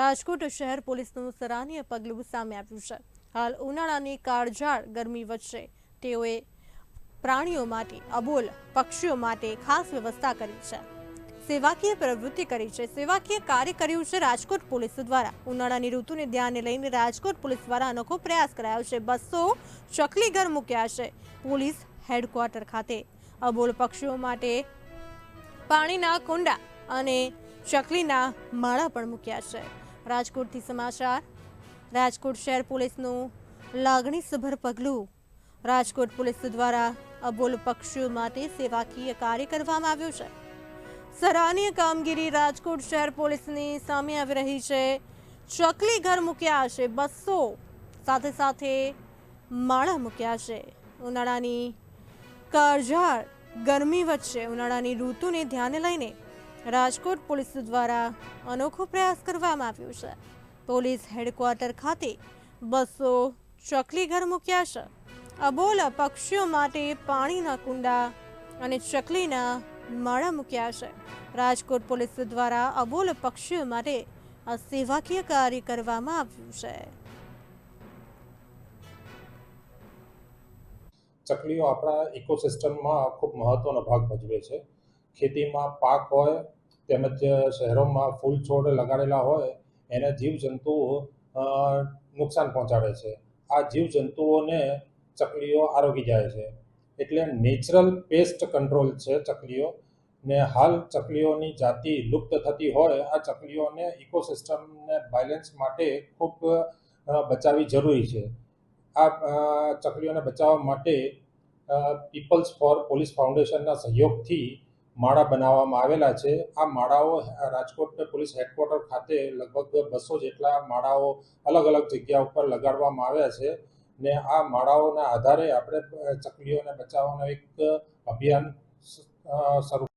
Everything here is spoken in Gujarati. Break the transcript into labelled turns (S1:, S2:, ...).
S1: રાજકોટ શહેર પોલીસનું સરાહનીય પગલું સામે આવ્યું છે. હાલ ઉનાળાની કાળઝાળ ગરમી વચ્ચે તેઓએ પ્રાણીઓ માટે, અબોલ પક્ષીઓ માટે ખાસ વ્યવસ્થા કરી છે. સેવાકીય પ્રવૃત્તિ કરી છે. સેવાકીય કાર્ય કર્યું છે રાજકોટ પોલીસ દ્વારા. ઉનાળાની ઋતુને ધ્યાને લઈને રાજકોટ પોલીસ દ્વારા અનોખો પ્રયાસ કરાયો છે. બસો ચકલી ઘર મૂક્યા છે પોલીસ હેડક્વાર્ટર ખાતે. અબોલ પક્ષીઓ માટે પાણીના કુંડા અને ચકલીના માળા પણ મૂક્યા છે. રાજકોટથી સમાચાર. રાજકોટ શહેર પોલીસનું લાગણીસભર પગલું. રાજકોટ પોલીસ દ્વારા અબોલ પક્ષીઓ માટે સેવાકીય કાર્ય કરવામાં આવ્યું છે. સરાહનીય કામગીરી રાજકોટ શહેર પોલીસની સામે આવી રહી છે. ચકલી ઘર મૂક્યા છે, બસો. સાથે સાથે માળા મૂક્યા છે. ઉનાળાની કાળઝાળ ગરમી વચ્ચે ઉનાળાની ઋતુને ધ્યાને લઈને રાજકોટ પોલીસ દ્વારા અનોખો પ્રયાસ કરવામાં આવ્યો છે. પોલીસ હેડક્વાર્ટર ખાતે બસો ચકલી ઘર મૂક્યા છે. અબોલ પક્ષીઓ માટે પાણીના કુંડા અને ચકલીના માળા મૂક્યા છે. રાજકોટ પોલીસ દ્વારા અબોલ પક્ષીઓ માટે આ સેવાકીય કાર્ય કરવામાં આવ્યું છે.
S2: ચકલીઓ આપણા ઇકોસિસ્ટમમાં ખૂબ મહત્ત્વનો ભાગ ભજવે છે. ખેતીમાં પાક હોય, તેમજ શહેરોમાં ફૂલ છોડ લગાડેલા હોય, એને જીવજંતુઓ નુકસાન પહોંચાડે છે. આ જીવજંતુઓને ચકલીઓ આરોગી જાય છે. એટલે નેચરલ પેસ્ટ કંટ્રોલ છે ચકલીઓ. ને હાલ ચકલીઓની જાતિ લુપ્ત થતી હોય, આ ચકલીઓને ઇકોસિસ્ટમને બેલેન્સ માટે ખૂબ બચાવવી જરૂરી છે. આ ચકલીઓને બચાવવા માટે પીપલ્સ ફોર પોલીસ ફાઉન્ડેશનના સહયોગથી માળા બનાવવામાં આવેલા છે. આ માળાઓ રાજકોટ પોલીસ હેડક્વાર્ટર ખાતે લગભગ બસો જેટલા માળાઓ અલગ અલગ જગ્યા ઉપર લગાડવામાં આવ્યા છે ને આ માળાઓના આધારે આપણે ચકલીઓને બચાવવાનો એક અભિયાન શરૂ